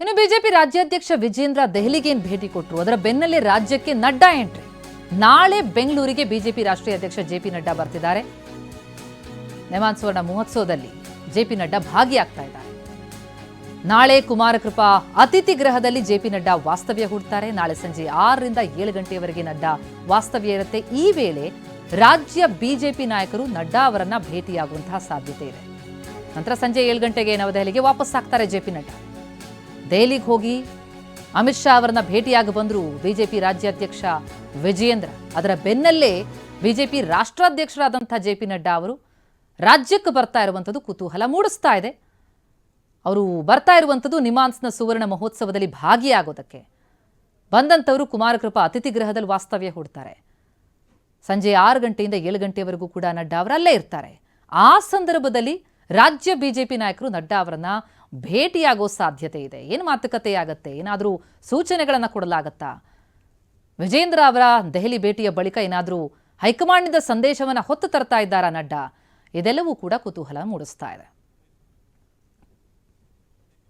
ಇನ್ನು ಬಿಜೆಪಿ ರಾಜ್ಯಾಧ್ಯಕ್ಷ ವಿಜೇಂದ್ರ ದೆಹಲಿಗೇನ್ ಭೇಟಿ ಕೊಟ್ಟರು ಅದರ ಬೆನ್ನಲ್ಲೇ ರಾಜ್ಯಕ್ಕೆ ನಡ್ಡಾ ಎಂಟ್ರಿ. ನಾಳೆ ಬೆಂಗಳೂರಿಗೆ ಬಿಜೆಪಿ ರಾಷ್ಟ್ರೀಯ ಅಧ್ಯಕ್ಷ ಜೆಪಿ ನಡ್ಡಾ ಬರ್ತಿದ್ದಾರೆ. ನೆಮಾನ್ ಸುವರ್ಣ ಮಹೋತ್ಸವದಲ್ಲಿ ಜೆಪಿ ನಡ್ಡಾ ಭಾಗಿಯಾಗ್ತಾ ಇದ್ದಾರೆ. ನಾಳೆ ಕುಮಾರಕೃಪಾ ಅತಿಥಿ ಗೃಹದಲ್ಲಿ ಜೆಪಿ ನಡ್ಡಾ ವಾಸ್ತವ್ಯ ಹೂಡ್ತಾರೆ. ನಾಳೆ ಸಂಜೆ ಆರರಿಂದ ಏಳು ಗಂಟೆಯವರೆಗೆ ನಡ್ಡಾ ವಾಸ್ತವ್ಯ ಇರುತ್ತೆ. ಈ ವೇಳೆ ರಾಜ್ಯ ಬಿಜೆಪಿ ನಾಯಕರು ನಡ್ಡಾ ಅವರನ್ನ ಭೇಟಿಯಾಗುವಂತಹ ಸಾಧ್ಯತೆ ಇದೆ. ನಂತರ ಸಂಜೆ ಏಳು ಗಂಟೆಗೆ ನವದೆಹಲಿಗೆ ವಾಪಸ್ ಆಗ್ತಾರೆ ಜೆಪಿ ನಡ್ಡಾ. ದೆಹಲಿಗೆ ಹೋಗಿ ಅಮಿತ್ ಶಾ ಅವರನ್ನ ಭೇಟಿಯಾಗಿ ಬಂದರು ಬಿಜೆಪಿ ರಾಜ್ಯಾಧ್ಯಕ್ಷ ವಿಜಯೇಂದ್ರ. ಅದರ ಬೆನ್ನಲ್ಲೇ ಬಿಜೆಪಿ ರಾಷ್ಟ್ರಾಧ್ಯಕ್ಷರಾದಂಥ ಜೆ ಪಿ ನಡ್ಡಾ ಅವರು ರಾಜ್ಯಕ್ಕೆ ಬರ್ತಾ ಇರುವಂಥದ್ದು ಕುತೂಹಲ ಮೂಡಿಸ್ತಾ ಇದೆ. ಅವರು ಬರ್ತಾ ಇರುವಂಥದ್ದು ನಿಮಾನ್ಸ್ನ ಸುವರ್ಣ ಮಹೋತ್ಸವದಲ್ಲಿ ಭಾಗಿಯಾಗೋದಕ್ಕೆ. ಬಂದಂಥವರು ಕುಮಾರಕೃಪಾ ಅತಿಥಿ ಗೃಹದಲ್ಲಿ ವಾಸ್ತವ್ಯ ಹೂಡ್ತಾರೆ. ಸಂಜೆ ಆರು ಗಂಟೆಯಿಂದ ಏಳು ಗಂಟೆವರೆಗೂ ಕೂಡ ನಡ್ಡಾ ಅವರು ಅಲ್ಲೇ ಇರ್ತಾರೆ. ಆ ಸಂದರ್ಭದಲ್ಲಿ ರಾಜ್ಯ ಬಿಜೆಪಿ ನಾಯಕರು ನಡ್ಡಾ ಅವರನ್ನ ಭೇಟಿಯಾಗೋ ಸಾಧ್ಯತೆ ಇದೆ. ಏನು ಮಾತುಕತೆ ಆಗತ್ತೆ ಏನಾದರೂ ಸೂಚನೆಗಳನ್ನು ಕೊಡಲಾಗತ್ತಾ? ವಿಜೇಂದ್ರ ಅವರ ದೆಹಲಿ ಭೇಟಿಯ ಬಳಿಕ ಏನಾದರೂ ಹೈಕಮಾಂಡ್ನಿಂದ ಸಂದೇಶವನ್ನು ಹೊತ್ತು ತರ್ತಾ ಇದ್ದಾರಾ ನಡ್ಡಾ? ಇದೆಲ್ಲವೂ ಕೂಡ ಕುತೂಹಲ ಮೂಡಿಸ್ತಾ ಇದೆ.